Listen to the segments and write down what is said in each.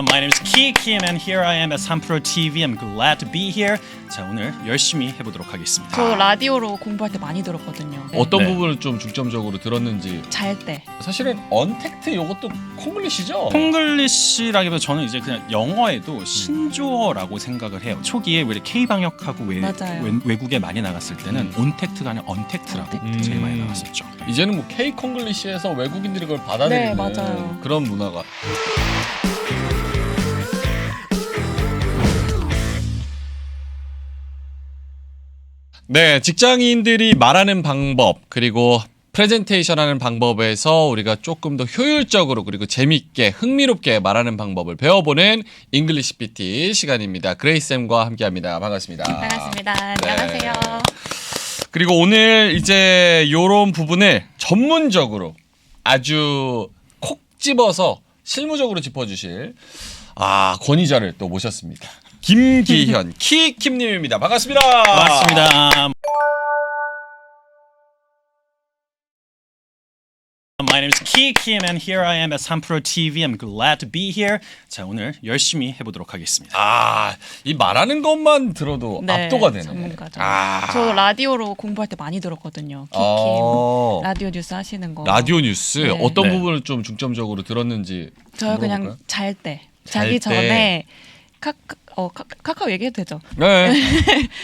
My name is Ki Kim and here I am at Sanpro TV. I'm glad to be here. 자 오늘 열심히 해보도록 하겠습니다. 저 라디오로 공부할 때 많이 들었거든요. 네. 어떤 네. 부분을 좀 중점적으로 들었는지 잘 때. 사실은 언택트 요것도 콩글리시죠? 콩글리시라기보다 저는 이제 그냥 영어에도 신조어라고 생각을 해요. 초기에 우리 K 방역하고 외, 맞아요. 음. 외, 국에 많이 나갔을 때는 온택트가 아니라 언택트라고 언택트. 제일 많이 음. 나갔었죠. 이제는 뭐 K 콩글리시에서 외국인들이 그걸 받아들이는 네, 맞아요. 그런 문화가 네, 직장인들이 말하는 방법 그리고 프레젠테이션 하는 방법에서 우리가 조금 더 효율적으로 그리고 재밌게 흥미롭게 말하는 방법을 배워보는 잉글리시 PT 시간입니다. 그레이쌤과 함께합니다. 반갑습니다. 반갑습니다. 네. 안녕하세요. 그리고 오늘 이제 요런 부분을 전문적으로 아주 콕 집어서 실무적으로 짚어주실 아 권위자를 또 모셨습니다. 김기현 키킴님입니다. 반갑습니다. 반갑습니다. My name is Ki Kim and here I am at Sanpro TV. I'm glad to be here. 자 오늘 열심히 해보도록 하겠습니다. 아 이 말하는 것만 들어도 네, 압도가 되네. 전문가죠. 아, 저 라디오로 공부할 때 많이 들었거든요. 키킴 어, 라디오 뉴스 하시는 거. 라디오 뉴스 네. 어떤 네. 부분을 좀 중점적으로 들었는지 저 그냥? 잘 때. 잘 자기 때. 전에 카카 어 카, 카카오 얘기해도 되죠? 네.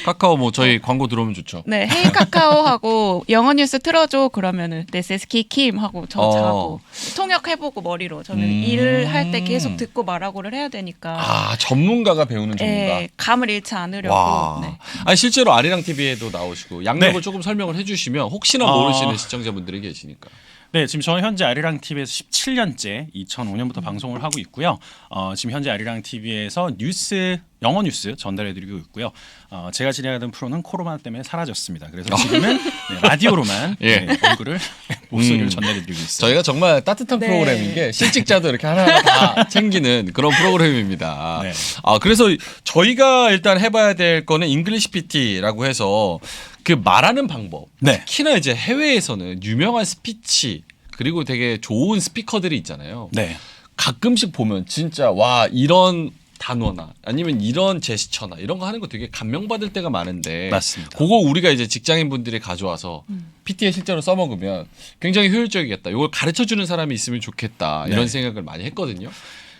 카카오 뭐 저희 광고 들어오면 좋죠. 네, 헤이 카카오 하고 영어 뉴스 틀어줘 그러면은 This is 키킴 하고 저 어. 자고 통역해보고 머리로 저는 음. 일을 할 때 계속 듣고 말하고를 해야 되니까 아 전문가가 배우는 전문가. 예, 감을 잃지 않으려고 와. 네. 아니 실제로 아리랑 TV에도 나오시고 양력을 네. 조금 설명을 해주시면 혹시나 어. 모르시는 시청자분들이 계시니까. 네, 지금 저는 현재 아리랑 TV에서 17년째 2005년부터 방송을 하고 있고요. 어, 지금 현재 아리랑 TV에서 뉴스 영어 뉴스 전달해드리고 있고요. 어, 제가 진행하던 프로는 코로나 때문에 사라졌습니다. 그래서 지금은 네, 라디오로만 예. 네, 얼굴을 목소리를 음. 전달해드리고 있어요. 저희가 정말 따뜻한 네. 프로그램인 게 실직자도 이렇게 하나하나 다 챙기는 그런 프로그램입니다. 네. 아 그래서 저희가 일단 해봐야 될 거는 잉글리시 PT라고 해서 그 말하는 방법. 네. 특히나 이제 해외에서는 유명한 스피치 그리고 되게 좋은 스피커들이 있잖아요. 네. 가끔씩 보면 진짜 와 이런 단어나 아니면 이런 제스처나 이런 거 하는 거 되게 감명받을 때가 많은데 맞습니다. 그거 우리가 이제 직장인 분들이 가져와서 PT에 실제로 써먹으면 굉장히 효율적이겠다. 이걸 가르쳐 주는 사람이 있으면 좋겠다. 이런 네. 생각을 많이 했거든요.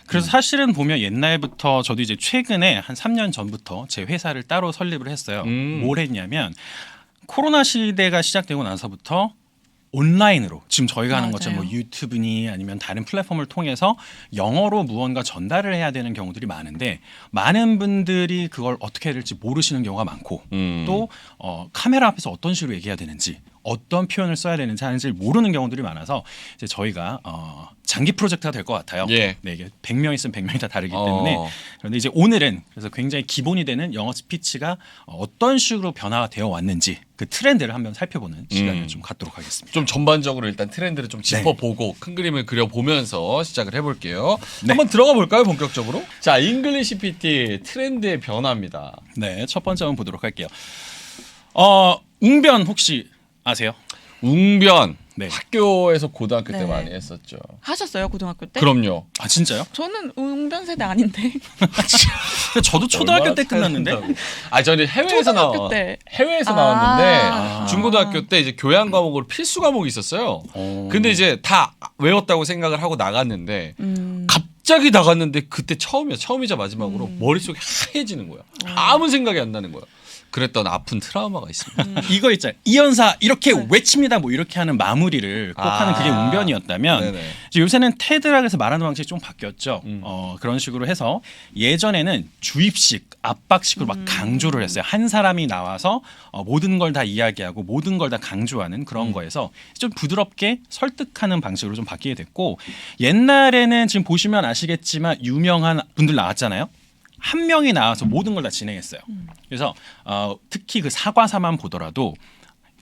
그래서 사실은 보면 옛날부터 저도 이제 최근에 한 3년 전부터 제 회사를 따로 설립을 했어요. 음. 뭘 했냐면 코로나 시대가 시작되고 나서부터 온라인으로 지금 저희가 하는 것처럼 뭐 맞아요. 유튜브니 아니면 다른 플랫폼을 통해서 영어로 무언가 전달을 해야 되는 경우들이 많은데 많은 분들이 그걸 어떻게 해야 될지 모르시는 경우가 많고 음. 또 어, 카메라 앞에서 어떤 식으로 얘기해야 되는지 어떤 표현을 써야 되는지 하는지 모르는 경우들이 많아서 이제 저희가 어, 장기 프로젝트가 될 것 같아요. 예. 네, 이게 100명 있으면 100명이 다 다르기 어. 때문에 그런데 이제 오늘은 그래서 굉장히 기본이 되는 영어 스피치가 어떤 식으로 변화가 되어 왔는지 그 트렌드를 한번 살펴보는 시간을 음. 좀 갖도록 하겠습니다. 좀 전반적으로 일단 트렌드를 좀 짚어보고 큰 그림을 그려보면서 시작을 해볼게요. 네. 한번 들어가 볼까요, 본격적으로? 자, 잉글리시 PT 트렌드의 변화입니다. 네, 첫 번째 한번 보도록 할게요. 어, 웅변 혹시 아세요? 웅변 네. 학교에서 고등학교 때 네. 많이 했었죠. 하셨어요 고등학교 때? 그럼요. 아 진짜요? 저는 웅변 세대 아닌데 근데 저도 초등학교 때 끝났는데. 아 저는 해외에서 초등학교 나와 때. 해외에서 아. 나왔는데 아. 중고등학교 때 이제 교양 과목으로 필수 과목이 있었어요. 어. 근데 이제 다 외웠다고 생각을 하고 나갔는데 음, 갑자기 나갔는데 그때 처음이야 처음이자 마지막으로 음. 머릿속이 하얘지는 거야. 아무 생각이 안 나는 거야. 그랬던 아픈 트라우마가 있습니다. 이거 있잖아요. 이연사 이렇게 외칩니다. 뭐 이렇게 하는 마무리를 꼭 아. 하는 그게 웅변이었다면 네네. 이제 요새는 테드락에서 말하는 방식이 좀 바뀌었죠. 음. 어, 그런 식으로 해서 예전에는 주입식, 압박식으로 막 강조를 했어요. 한 사람이 나와서 어, 모든 걸 다 이야기하고 모든 걸 다 강조하는 그런 거에서 좀 부드럽게 설득하는 방식으로 좀 바뀌게 됐고 옛날에는 지금 보시면 아시겠지만 유명한 분들 나왔잖아요. 한 명이 나와서 모든 걸 다 진행했어요. 그래서 어, 특히 그 사과사만 보더라도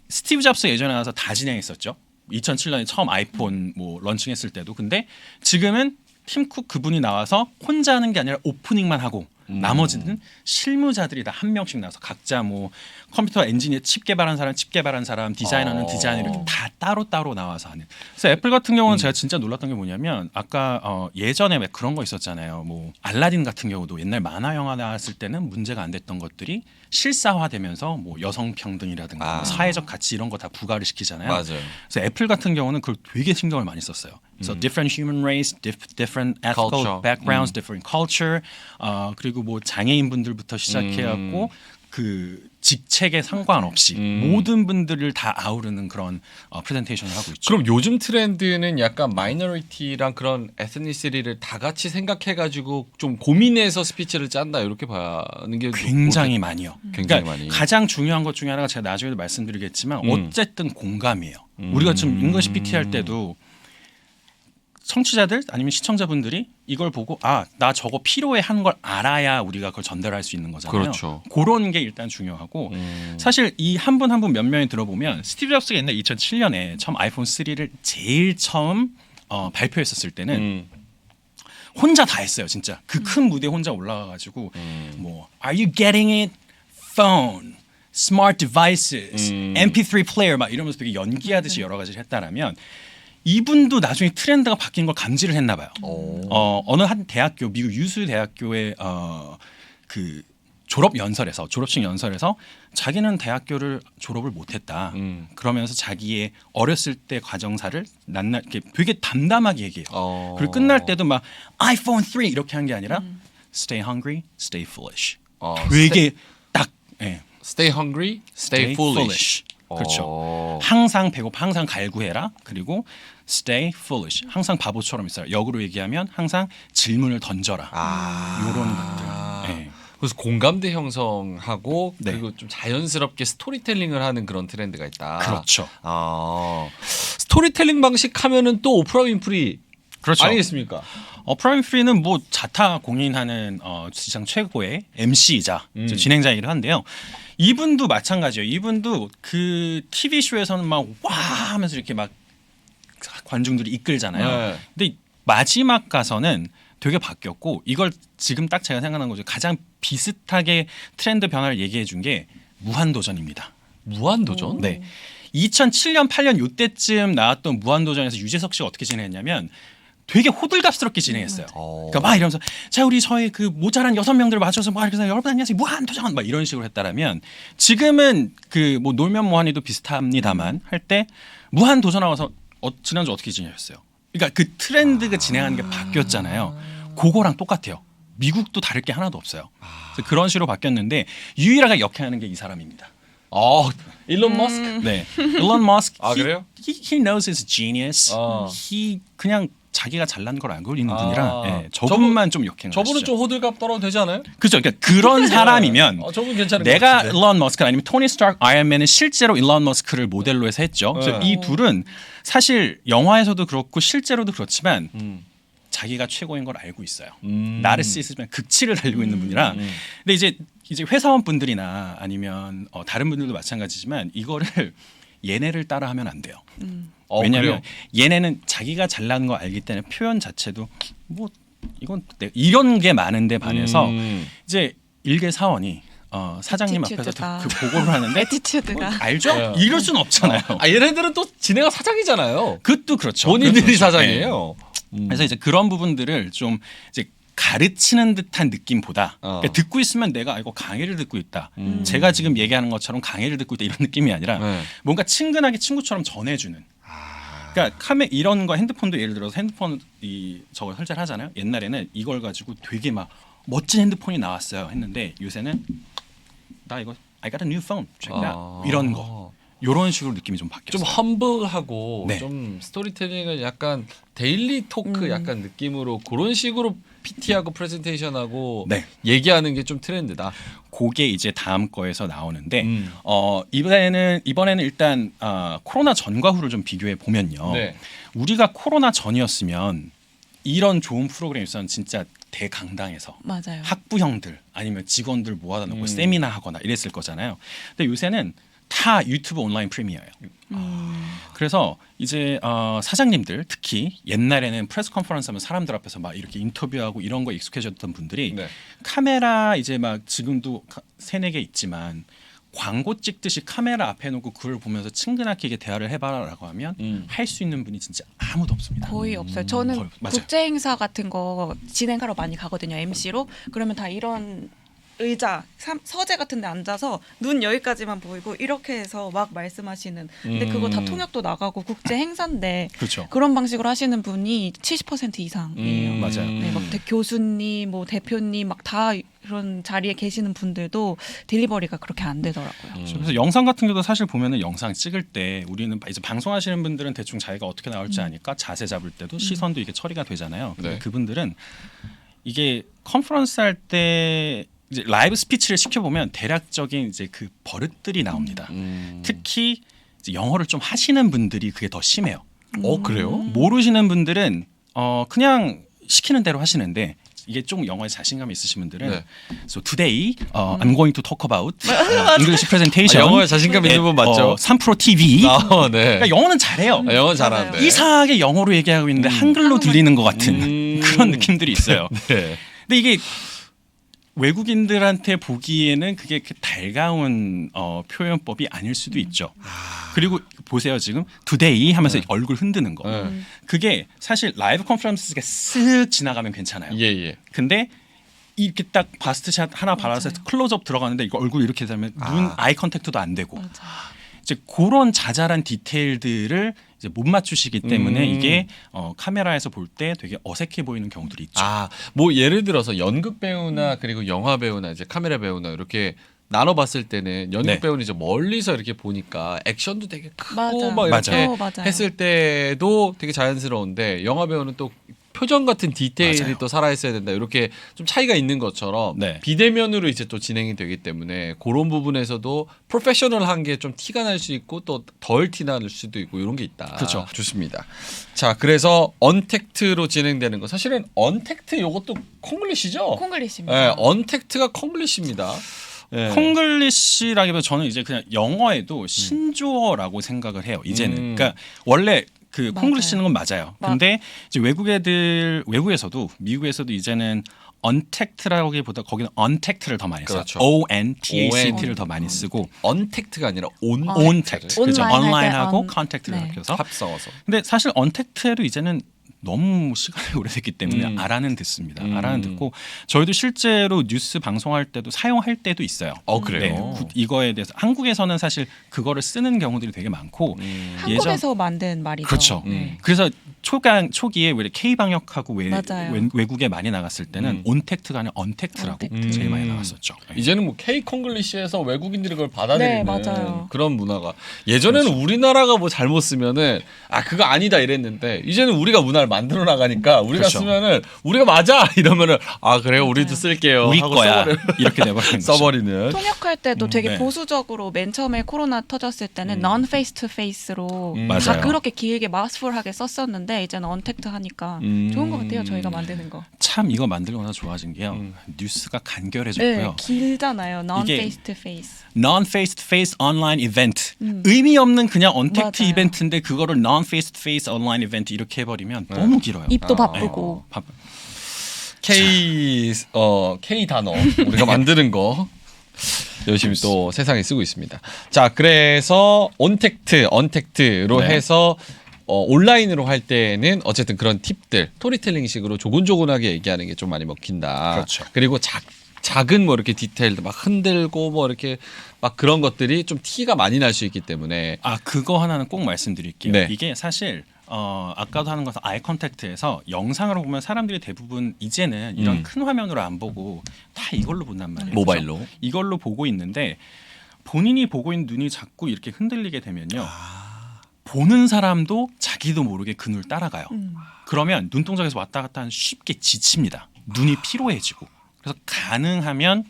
스티브 잡스 예전에 나와서 다 진행했었죠. 2007년에 처음 아이폰 뭐 런칭했을 때도 근데 지금은 팀쿡 그분이 나와서 혼자 하는 게 아니라 오프닝만 하고 음. 나머지는 실무자들이 다 한 명씩 나서 각자 뭐 컴퓨터 엔지니어 칩 개발한 사람, 칩 개발한 사람, 디자이너는 어. 디자이너 이렇게 다 따로 따로 나와서 하는. 그래서 애플 같은 경우는 제가 진짜 놀랐던 게 뭐냐면 아까 어, 예전에 왜 그런 거 있었잖아요. 뭐 알라딘 같은 경우도 옛날 만화 영화 나왔을 때는 문제가 안 됐던 것들이 실사화되면서 뭐 여성 평등이라든가 아. 뭐 사회적 가치 이런 거 다 부과를 시키잖아요. 맞아요. 그래서 애플 같은 경우는 그걸 되게 신경을 많이 썼어요. 그래서 different human race, diff, different ethical 음. Culture. backgrounds, different culture, 어, 그리고 뭐 장애인 분들부터 시작해갖고 그 직책에 상관없이 음. 모든 분들을 다 아우르는 그런 어, 프레젠테이션을 하고 있죠. 그럼 요즘 트렌드는 약간 마이너리티랑 그런 에스니시리를 다 같이 생각해가지고 좀 고민해서 스피치를 짠다 이렇게 봐는 게 굉장히 많이요. 굉장히 그러니까 많이. 가장 중요한 것 중에 하나가 제가 나중에도 말씀드리겠지만 음. 어쨌든 공감이에요. 우리가 지금 잉글리시 PT 할 때도 청취자들 아니면 시청자분들이 이걸 보고 아 나 저거 필요해 하는 걸 알아야 우리가 그걸 전달할 수 있는 거잖아요. 그렇죠. 그런 게 일단 중요하고 음. 사실 이 한 분 한 분 몇 명이 들어보면 스티브 잡스가 옛날 2007년에 처음 아이폰 3를 제일 처음 어, 발표했었을 때는 음. 혼자 다 했어요, 진짜. 그 큰 무대에 혼자 올라가 가지고 음. 뭐 Are you getting it? Phone, smart devices, 음. MP3 player 막 이러면서 되게 연기하듯이 여러 가지를 했다라면 이분도 나중에 트렌드가 바뀐 걸 감지를 했나 봐요. 오. 어, 어느 한 대학교 미국 유수 대학교의 어, 그 졸업 연설에서 졸업식 연설에서 자기는 대학교를 졸업을 못했다. 음. 그러면서 자기의 어렸을 때 과정사를 낱낱 이렇게 되게 담담하게 얘기해요. 어. 그리고 끝날 때도 막 아이폰 3 이렇게 한 게 아니라 stay hungry, stay foolish. 어, 되게 딱 예. stay hungry, stay, foolish. 그렇죠. 어. 항상 배고파, 항상 갈구해라. 그리고 stay foolish. 항상 바보처럼 있어라. 역으로 얘기하면 항상 질문을 던져라. 아. 요런 것들. 예. 그래서 공감대 형성하고 네. 그리고 좀 자연스럽게 스토리텔링을 하는 그런 트렌드가 있다. 그렇죠. 아. 스토리텔링 방식 하면은 또 오프라 윈프리 그렇죠. 아니겠습니까? 어, 프라임 프리는 뭐 자타 공인하는 어, 시장 최고의 MC이자 음. 진행자이기도 한데요. 이분도 마찬가지예요. 이분도 그 TV 쇼에서는 막 와 하면서 이렇게 막 관중들이 이끌잖아요. 네. 근데 마지막 가서는 되게 바뀌었고 이걸 지금 딱 제가 생각난 거죠. 가장 비슷하게 트렌드 변화를 얘기해 준 게 무한도전입니다. 무한도전? 네. 2007년 8년 요때쯤 나왔던 무한도전에서 유재석 씨가 어떻게 진행했냐면 되게 호들갑스럽게 진행했어요. 어. 그러니까 막 이러면서 자 우리 저희 그 모자란 여섯 명들을 맞춰서 막 이렇게 해서 여러분 안녕하세요 무한 도전 막 이런 식으로 했다라면 지금은 그 뭐 놀면 뭐하니도 비슷합니다만 할 때 무한 도전하고서 어, 지난주 어떻게 지내셨어요? 그러니까 그 트렌드가 진행하는 게 바뀌었잖아요. 그거랑 똑같아요. 미국도 다를 게 하나도 없어요. 그래서 그런 식으로 바뀌었는데 유일하게 역행하는 게 이 사람입니다. 어, 일론 머스크. 네. 일론 머스크. 아, he- 그래요? He, he knows his genius. 어. he 그냥 자기가 잘난 걸 알고 있는 아. 분이라 예, 저분만 좀 역행을 저분은. 좀 호들갑 떨어도 되지 않아요? 그렇죠. 그러니까 그런 사람이면 어, 저분 괜찮은 것 내가 같은데. 일론 머스크 아니면 토니 스타크 아이언맨은 실제로 일론 머스크를 모델로 해서 했죠. 그래서 네. 이 둘은 사실 영화에서도 그렇고 실제로도 그렇지만 음. 자기가 최고인 걸 알고 있어요. 음. 나르시스면 극치를 달리고 있는 분이라. 음. 근데 이제 이제 회사원 분들이나 아니면 어, 다른 분들도 마찬가지지만 이거를 얘네를 따라하면 안 돼요. 어, 왜냐하면 그래요? 얘네는 자기가 잘나는 거 알기 때문에 표현 자체도 뭐 이건 내- 이런 게 많은데 반해서 음. 이제 일개 사원이 어, 사장님 앞에서. 그 보고를 하는데 에티튜드가 뭐 알죠? 네. 이럴 순 없잖아요. 아, 얘네들은 또 지네가 사장이잖아요. 그것도 그렇죠. 본인들이 그렇죠. 네. 사장이에요. 음. 그래서 이제 그런 부분들을 좀 이제 가르치는 듯한 느낌보다 어. 그러니까 듣고 있으면 내가 이거 강의를 듣고 있다. 음. 제가 지금 얘기하는 것처럼 강의를 듣고 있다 이런 느낌이 아니라 네. 뭔가 친근하게 친구처럼 전해주는. 아. 그러니까 카메 이런 거 핸드폰도 예를 들어서 핸드폰 이 저걸 설치를 하잖아요. 옛날에는 이걸 가지고 되게 막 멋진 핸드폰이 나왔어요. 했는데 요새는 나 이거 I got a new phone. check it out. 아. 이런 거. 이런 식으로 느낌이 좀 바뀌었어요. 좀 험블하고 네. 좀 스토리텔링을 약간 데일리 토크 음. 약간 느낌으로 그런 식으로 PT하고 프레젠테이션하고 네. 얘기하는 게 좀 트렌드다. 그게 이제 다음 거에서 나오는데 음. 어 이번에는 이번에는 일단 어, 코로나 전과 후를 좀 비교해 보면요. 네. 우리가 코로나 전이었으면 이런 좋은 프로그램이 있었는 진짜 대강당에서 맞아요. 학부형들 아니면 직원들 모아다 놓고 음. 세미나 하거나 이랬을 거잖아요. 근데 요새는 다 유튜브 온라인 프리미어예요. 음. 그래서 이제 어, 사장님들 특히 옛날에는 프레스 컨퍼런스 하면 사람들 앞에서 막 이렇게 인터뷰하고 이런 거 익숙해졌던 분들이 네. 카메라 이제 막 지금도 가- 세네 개 있지만 광고 찍듯이 카메라 앞에 놓고 그걸 보면서 친근하게 대화를 해봐라라고 하면 음. 할수 있는 분이 진짜 아무도 없습니다. 거의 없어요. 저는 거의-. 국제 행사 같은 거 진행하러 많이 가거든요. MC로. 그러면 다 이런 의자, 삼- 서재 같은 데 앉아서 눈 여기까지만 보이고 이렇게 해서 막 말씀하시는. 근데 그거 다 음. 통역도 나가고 국제 행사인데 그렇죠. 그런 방식으로 하시는 분이 70% 이상이에요. 음, 맞아요. 네, 막 대- 교수님, 뭐 대표님 막다 이런 자리에 계시는 분들도 딜리버리가 그렇게 안 되더라고요. 음. 그래서 영상 같은 경우도 사실 보면은 영상 찍을 때 우리는 이제 방송하시는 분들은 대충 자기가 어떻게 나올지 아니까 자세 잡을 때도 시선도 이게 처리가 되잖아요. 근데 네. 그분들은 이게 컨퍼런스 할 때 이제 라이브 스피치를 시켜보면 대략적인 이제 그 버릇들이 나옵니다. 음. 특히 이제 영어를 좀 하시는 분들이 그게 더 심해요. 어 그래요? 모르시는 분들은 어 그냥 시키는 대로 하시는데 이게 좀 영어에 자신감이 있으신 분들은 네. so today uh, I'm going to talk about uh, English 아, presentation 영어에 자신감 있는 분 맞죠? 어, 3프로 TV 아, 네. 그러니까 영어는 잘해요. 아, 영어 잘하는데. 이상하게 영어로 얘기하고 있는데 한글로 들리는 것 같은 음. 그런 느낌들이 있어요. 네. 근데 이게 외국인들한테 보기에는 그게 그 달가운 어, 표현법이 아닐 수도 있죠. 그리고 보세요 지금 today 하면서 얼굴 흔드는 거. 네. 그게 사실 라이브 컨퍼런스가 쓱 지나가면 괜찮아요. 예 예. 근데 이렇게 딱 바스트샷 하나 발라서 클로즈업 들어가는데 이거 얼굴 이렇게 되면 눈 아이 컨택트도 안 되고 맞아. 이제 그런 자잘한 디테일들을 이제 못 맞추시기 때문에 음. 이게 어, 카메라에서 볼 때 되게 어색해 보이는 경우들이 있죠. 아, 뭐 예를 들어서 연극 배우나 그리고 영화 배우나 이제 카메라 배우나 이렇게 나눠 봤을 때는 연극 네. 배우는 이제 멀리서 이렇게 보니까 액션도 되게 크고 맞아. 막 이렇게 맞아요. 했을 때도 되게 자연스러운데 영화 배우는 또 표정 같은 디테일이 맞아요. 또 살아 있어야 된다. 이렇게 좀 차이가 있는 것처럼 네. 비대면으로 이제 또 진행이 되기 때문에 그런 부분에서도 프로페셔널한 게 좀 티가 날 수 있고 또 덜 티날 수도 있고 이런 게 있다. 그렇죠. 좋습니다. 자, 그래서 언택트로 진행되는 거 사실은 언택트 요것도 콩글리시죠? 콩글리시입니다. 네, 언택트가 콩글리시입니다. 네. 콩글리시라기보다 저는 이제 그냥 영어에도 신조어라고 생각을 해요. 이제는. 음. 그러니까 원래 그 맞아요. 콩글리시는 건 맞아요. 마- 근데 이제 외국 애들 외국에서도 미국에서도 이제는 언택트라기보다 거기는 언택트를 더 많이 써요. 그렇죠. O N T A C. T를 더 많이 쓰고 언택트가 아니라 온 어. 온택트. 온라인 할때 온라인하고. 컨택트를 네. 합쳐서. 합성어서. 근데 사실 언택트에도 이제는 너무 시간이 오래됐기 때문에 음. 알아는 듣습니다. 음. 알아는 듣고 저희도 실제로 뉴스 방송할 때도 사용할 때도 있어요. 어 그래요. 구- 이거에 대해서 한국에서는 사실 그거를 쓰는 경우들이 되게 많고 음. 한국에서 만든 말이죠. 그렇죠. 네. 그래서 초강 초기에 왜 K 방역하고 외, 맞아요. 외, 국에 많이 나갔을 때는 음. 온택트가 아니라 언택트라고 언택트. 제일 많이 음. 나갔었죠. 이제는 뭐 K 콩글리시에서 외국인들이 그걸 받아들이는 네. 그런 문화가 예전에는 우리나라가 뭐 잘못 쓰면은 아 그거 아니다 이랬는데 이제는 우리가 문화를 만들어 나가니까 우리가 그렇죠. 쓰면은 우리가 맞아 이러면은 아 그래요 우리도 맞아요. 쓸게요 우리 하고 거야 써버려, 이렇게 돼버리는 거죠. 써버리는 통역할 때도 되게 네. 보수적으로 맨 처음에 코로나 터졌을 때는 non face to face로 음. 다 맞아요. 그렇게 길게 마스풀하게 썼었는데 이제는 언택트 하니까 음. 좋은 것 같아요. 저희가 만드는 거. 참 이거 만들고 나서 좋아진 게요. 음. 뉴스가 네, 간결해졌고요. 길잖아요. non face to face. non face to face online event 음. 의미 없는 그냥 언택트 맞아요. 이벤트인데 그거를 non face to face online event 이렇게 해버리면 네. 너무 길어요. 입도 아, 바쁘고. 바- K 어 K 단어 우리가 만드는 거 열심히 또 세상에 쓰고 있습니다. 자, 그래서 온택트, 언택트로 네. 해서 어, 온라인으로 할 때는 어쨌든 그런 팁들, 스토리텔링식으로 조곤조곤하게 얘기하는 게 좀 많이 먹힌다. 그렇죠. 그리고 작 작은 뭐 이렇게 디테일도 막 흔들고 뭐 이렇게 막 그런 것들이 좀 티가 많이 날 수 있기 때문에 아 그거 하나는 꼭 말씀드릴게요. 네. 이게 사실 어 아까도 하는 것은 아이 컨택트에서 영상으로 보면 사람들이 대부분 이제는 이런 음. 큰 화면으로 안 보고 다 이걸로 본단 말이에요. 모바일로. 그죠? 이걸로 보고 있는데 본인이 보고 있는 눈이 자꾸 이렇게 흔들리게 되면요. 보는 사람도 자기도 모르게 그 눈을 따라가요. 음. 그러면 눈동자에서 왔다 갔다 하면 쉽게 지칩니다. 눈이 피로해지고. 그래서 가능하면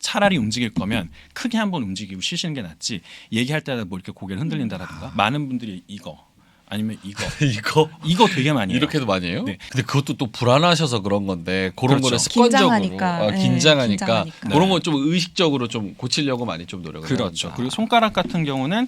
차라리 움직일 거면 크게 한번 움직이고 쉬시는 게 낫지. 얘기할 때마다 뭐 이렇게 고개를 흔들린다라든가 많은 분들이 이거 아니면 이거 이거 이거 되게 많이 해요. 이렇게도 많이 해요? 네. 근데 그것도 또 불안하셔서 그런 건데 그런 그렇죠. 거를 습관적으로 긴장하니까. 어, 네, 긴장하니까, 긴장하니까. 그런 거 좀 의식적으로 좀 고치려고 많이 좀 노력을 그렇죠. 합니다. 그리고 손가락 같은 경우는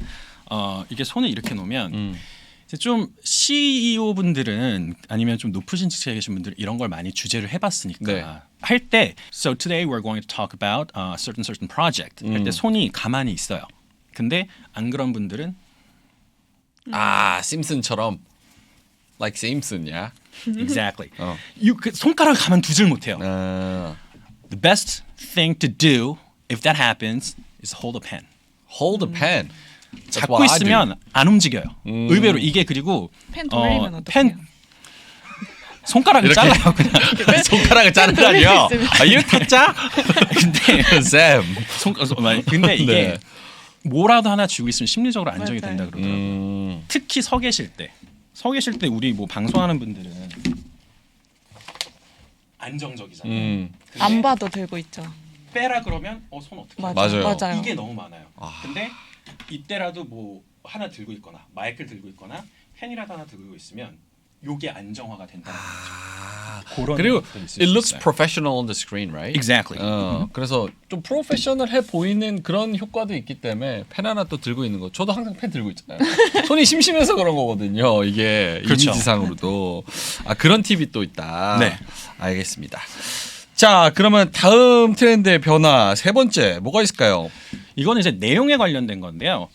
어, 이게 손을 이렇게 놓으면 음. 이제 좀 CEO 분들은 아니면 좀 높으신 직책에 계신 분들 이런 걸 많이 주제를 해봤으니까 네. 할때 So today we're going to talk about a certain certain project 할때 음. 손이 가만히 있어요. 근데 안 그런 분들은 아 심슨처럼 like 심슨 야. exactly 어. 이- 그 손가락 가만 두질 못해요. 아, The best thing to do if that happens is hold a pen. hold the pen. 잡고. 있으면 안 움직여요. 음. 의외로 이게 그리고 펜 돌리면 어, 어떡해요? 손가락을 이렇게? 잘라요 그냥. 손가락을 자르다니요. 아 이거 타짜? 근데 쌤. 손, 어, 많이- 근데 이게 네. 뭐라도 하나 쥐고 있으면 심리적으로 안정이 맞아요. 된다 그러더라고요. 음. 특히 서 계실 때. 서 계실 때 우리 뭐 방송하는 분들은 안정적이잖아요. 음. 근데 안 봐도 들고 있죠. 빼라 그러면 어 손 어떻게? 맞아, 맞아요. 맞아요. 이게 너무 많아요. 아. 근데 이때라도 뭐 하나 들고 있거나 마이크를 들고 있거나 펜이라도 하나 들고 있으면 요게 안정화가 된다는 거죠. 아. 그런 그리고 it 수 looks professional on the screen, right? Exactly. 어, 그래서 좀 프로페셔널해 보이는 그런 효과도 있기 때문에 펜 하나 또 들고 있는 거. 저도 항상 펜 들고 있잖아요. 손이 심심해서 그런 거거든요. 이게 그렇죠. 이미지상으로도 아 그런 팁이 또 있다. 네. 알겠습니다. 자, 그러면 다음 트렌드의 변화 세 번째 뭐가 있을까요? 이거는 이제 내용에 관련된 건데요.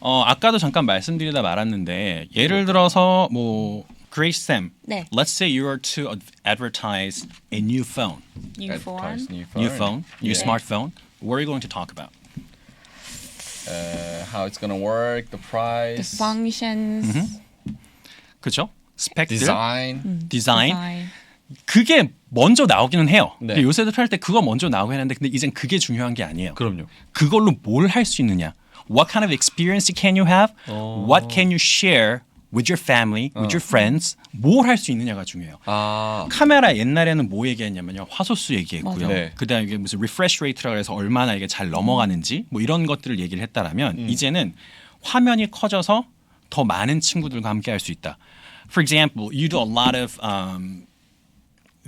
어, 아까도 잠깐 말씀드리다 말았는데 예를 들어서 뭐 Grace Sam, 네. let's say you are to ad- advertise a new phone, New phone. New new phone, new Yeah. smartphone. What are you going to talk about? Uh, how it's gonna work, the The price, functions. 그죠? 스펙들, design. 디자인. design. 그게 먼저 나오기는 해요. 네. 근데 요새들 할때 그거 먼저 나오긴 하는데 근데 이젠 그게 중요한 게 아니에요. 그럼요. 그걸로 뭘 할 수 있느냐? What kind of experience can you have? 어. What can you share with your family, with your friends? 뭘 할 수 있느냐가 중요해요. 아, 카메라 옛날에는 뭐 얘기했냐면요 화소수 얘기했고요. 네. 그다음에 이게 무슨 리프레시 레이트라고 해서 얼마나 이게 잘 넘어가는지 뭐 이런 것들을 얘기를 했다라면 음. 이제는 화면이 커져서 더 많은 친구들과 함께 할 수 있다. For example, you do a lot of um,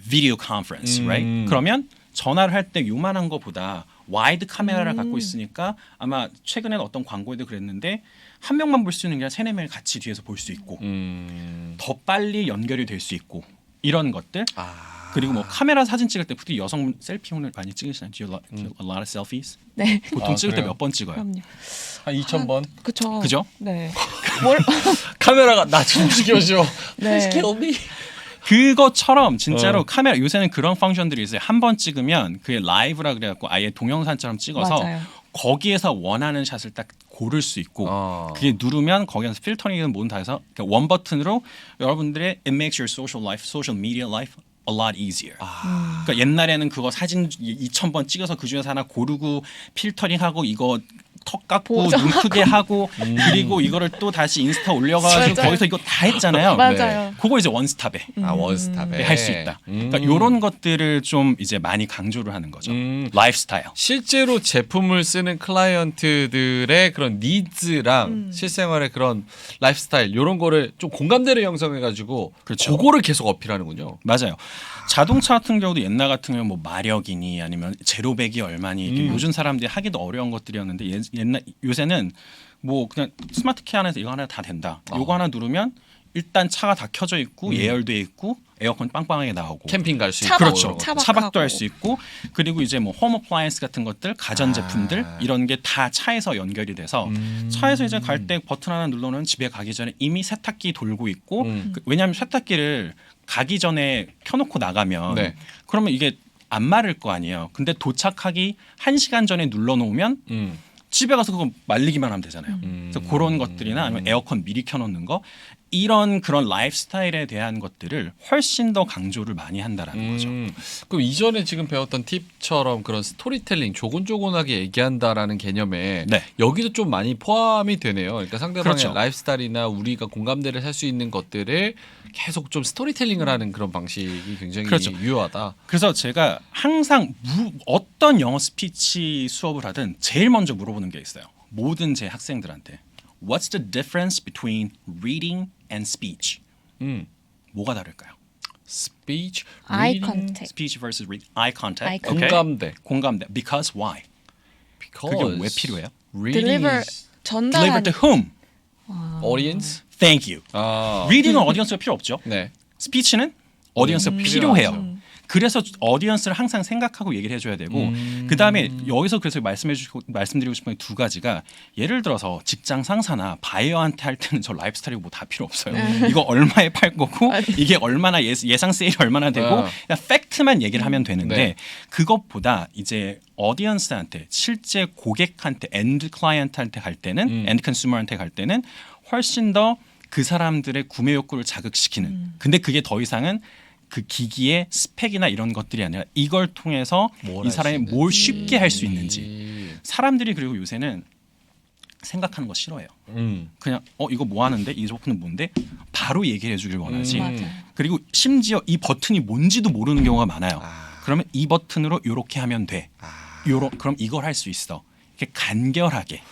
video conference, 음. right? 그러면 전화를 할 때 요만한 거보다 와이드 카메라를 갖고 있으니까 아마 최근에 어떤 광고에도 그랬는데 한 명만 볼 수 있는 게 아니라 세네 명이 같이 뒤에서 볼 수 있고 음, 더 빨리 연결이 될 수 있고 이런 것들 아, 그리고 뭐 카메라 사진 찍을 때 특히 여성 셀피 오늘 많이 찍으시나요? Do you do you a lot of selfies? 네. 보통 아, 찍을 때? 몇 번 찍어요? 그럼요. 한 2천 번. 그쵸. 그죠? 네. 뭘 카메라가 나 좀 죽여줘. 네. Kill me. 그것처럼 진짜로 어. 카메라 요새는 그런 펑션들이 있어요. 한 번 찍으면 그게 라이브라 그래갖고 아예 동영상처럼 찍어서 맞아요. 거기에서 원하는 샷을 딱 고를 수 있고 어. 그게 누르면 거기서 필터링이든 뭐든 다 해서 그러니까 원 버튼으로 여러분들의 it makes your social life, social media life a lot easier. 아. 그러니까 옛날에는 그거 사진 2천 번 찍어서 그 중에서 하나 고르고 필터링하고 이거 턱 깎고. 눈 크게 하고 그리고 이거를 또 다시 인스타 올려가지고 맞아요. 거기서 이거 다 했잖아요. 맞아요. 그거 이제 원스톱에 아 원스톱에 할 수 있다. 그러니까 이런 것들을 좀 이제 많이 강조를 하는 거죠. 음. 라이프 스타일. 실제로 제품을 쓰는 클라이언트들의 그런 니즈랑 음. 실생활의 그런 라이프 스타일 이런 거를 좀 공감대를 형성해 가지고 그렇죠. 그거를 계속 어필하는군요. 맞아요. 자동차 같은 경우도 옛날 같은 경우 뭐 마력이니 아니면 제로백이 얼마니 음. 요즘 사람들이 하기도 어려운 것들이었는데 옛, 옛날 요새는 뭐 그냥 스마트 키 안에서 이거 하나 다 된다. 어. 요거 하나 누르면 일단 차가 다 켜져 있고 예열돼 있고 에어컨 빵빵하게 나오고 캠핑 갈 수 있고 차박, 그렇죠. 차박하고. 차박도 할 수 있고 그리고 이제 뭐 홈 어플라이언스 같은 것들 가전 제품들 아. 이런 게 다 차에서 연결이 돼서 음. 차에서 이제 갈 때 버튼 하나 눌러놓으면 집에 가기 전에 이미 세탁기 돌고 있고 음. 그- 왜냐하면 세탁기를 가기 전에 켜놓고 나가면 네. 그러면 이게 안 마를 거 아니에요. 근데 도착하기 한 시간 전에 눌러놓으면 음. 집에 가서 그거 말리기만 하면 되잖아요. 그래서 그런 것들이나 아니면 에어컨 미리 켜놓는 거 이런 그런 라이프 스타일에 대한 것들을 훨씬 더 강조를 많이 한다라는 거죠. 음, 그럼 이전에 지금 배웠던 팁처럼 그런 스토리텔링 조곤조곤하게 얘기한다라는 개념에 네. 여기도 좀 많이 포함이 되네요. 그러니까 상대방의 그렇죠. 라이프스타일이나 우리가 공감대를 살 수 있는 것들을 계속 좀 스토리텔링을 하는 그런 방식이 굉장히 그렇죠. 유효하다. 그래서 제가 항상 무, 어떤 영어 스피치 수업을 하든 제일 먼저 물어보는 게 있어요. 모든 제 학생들한테 What's the difference between reading and speech. 음. 뭐가 다를까요? speech, Eye reading, contact. speech versus read. eye contact. Eye 오케이? 공감대. 공감대. Because why? Because 그게 왜 필요해요? reading deliver is 전달한 Deliver to whom? audience. Thank you. 아, reading은 어디언스가 필요 없죠. 네. 스피치는 어디언스가 음, 필요해요. 필요하죠. 그래서 어디언스를 항상 생각하고 얘기를 해줘야 되고 음. 그 다음에 여기서 그래서 말씀해 주시고 말씀드리고 싶은 게두 가지가 예를 들어서 직장 상사나 바이어한테 할 때는 저 라이프 스타일이 뭐 다 필요 없어요. 이거 얼마에 팔 거고 이게 얼마나 예, 예상 세일이 얼마나 되고 아. 그냥 팩트만 얘기를 하면 되는데 네. 그것보다 이제 어디언스한테 실제 고객한테 엔드 클라이언트한테 갈 때는 음. 엔드 컨슈머한테 갈 때는 훨씬 더 그 사람들의 구매 욕구를 자극시키는. 근데 그게 더 이상은 그 기기의 스펙이나 이런 것들이 아니라 이걸 통해서 뭘이 사람이. 뭘 쉽게 할 수 있는지. 음. 사람들이 그리고 요새는 생각하는 거 싫어해요. 음. 그냥 어 이거 뭐 하는데 이 소프트는 뭔데 바로 얘기해 주길 원하지. 음. 그리고 심지어 이 버튼이 뭔지도 모르는 경우가 많아요. 아. 그러면 이 버튼으로 요렇게 하면 돼. 아. 요런 그럼 이걸 할 수 있어. 이렇게 간결하게.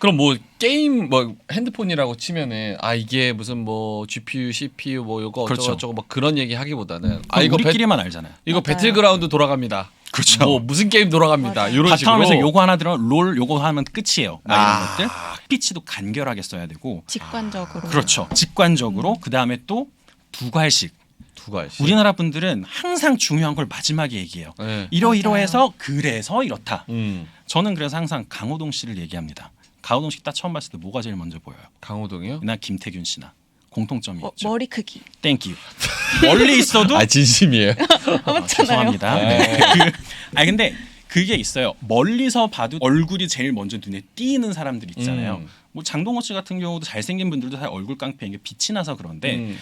그럼 뭐 게임 뭐 핸드폰이라고 치면은 아 이게 무슨 뭐 GPU, CPU 뭐 요거 그렇죠. 어쩌고 저쩌고 막 그런 얘기 하기보다는 아아 이거 배, 우리끼리만 알잖아요. 이거 맞아요. 배틀그라운드 돌아갑니다. 그렇죠. 뭐 무슨 게임 돌아갑니다. 맞아요. 이런 식으로. 바탕화면에서 요거 하나 들어 롤 요거 하면 끝이에요. 막 아. 이런 것들. 스피치도 간결하게 써야 되고. 직관적으로. 그렇죠. 직관적으로 그 다음에 또두 갈씩. 두 가지. 우리나라 분들은 항상 중요한 걸 마지막에 얘기해요. 네. 이러이러해서 그래서 이렇다. 음. 저는 그래서 항상 강호동 씨를 얘기합니다. 강호동 씨 딱 처음 봤을 때 뭐가 제일 먼저 보여요? 강호동이요? 나 김태균 씨나 공통점이 어, 있죠. 머리 크기. 땡큐. 멀리 있어도 아 진심이에요. 아, 죄송합니다. 네. 그, 아니 근데 그게 있어요. 멀리서 봐도 얼굴이 제일 먼저 눈에 띄는 사람들 있잖아요. 음. 뭐 장동건 씨 같은 경우도 잘생긴 분들도 다 얼굴 깡패인 게 빛이 나서 그런데 음.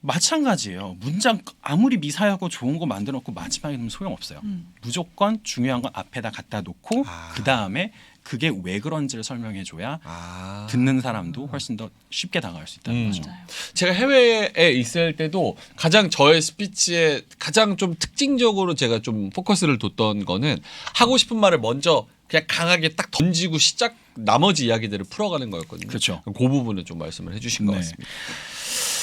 마찬가지예요. 문장 아무리 미사하고 좋은 거 만들어 놓고 마지막에 넣으면 소용없어요. 음. 무조건 중요한 건 앞에다 갖다 놓고 아. 그 다음에 그게 왜 그런지를 설명해줘야 아. 듣는 사람도 훨씬 더 쉽게 다가갈 수 있다는 음. 거죠. 맞아요. 제가 해외에 있을 때도 가장 저의 스피치에 가장 좀 특징적으로 제가 좀 포커스를 뒀던 거는 하고 싶은 말을 먼저 그냥 강하게 딱 던지고 시작 나머지 이야기들을 풀어가는 거였거든요. 그렇죠. 그 부분을 좀 말씀을 해주신 것 네. 같습니다.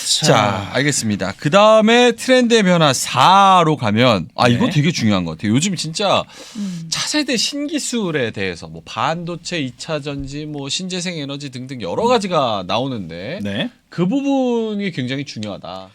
자, 알겠습니다. 그 다음에 트렌드의 변화 4로 가면 아 이거 네. 되게 중요한 것 같아요. 요즘 진짜 음. 차세대 신기술에 대해서 뭐 반도체, 2차 전지, 뭐 신재생 에너지 등등 여러 가지가 나오는데 네. 그 부분이 굉장히 중요하다.